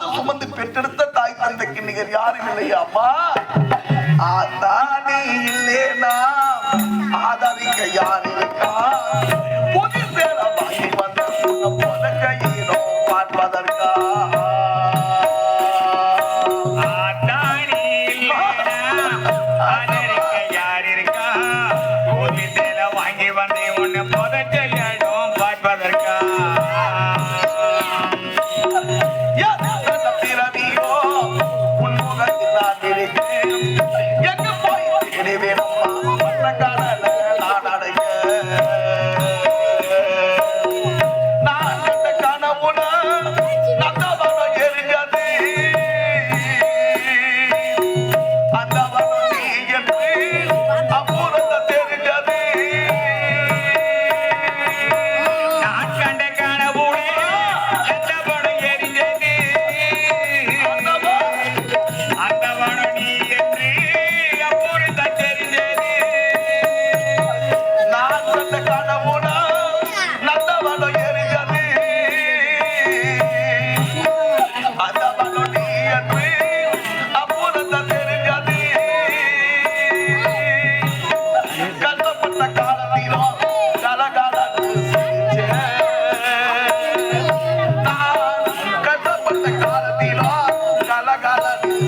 பாத சுமந்து பெற்றெடுத்த தாய் தந்தைக்கு நிகர் யாரும் இல்லையா அம்மா? ஆத்தானே இல்லேனா ஆதரிக்க யார் இருக்கா? புது சேர வாங்கி வந்த போல கையினோ பார்ப்பதற்கா? ஆத்தானே இல்லேனா একটা lagada.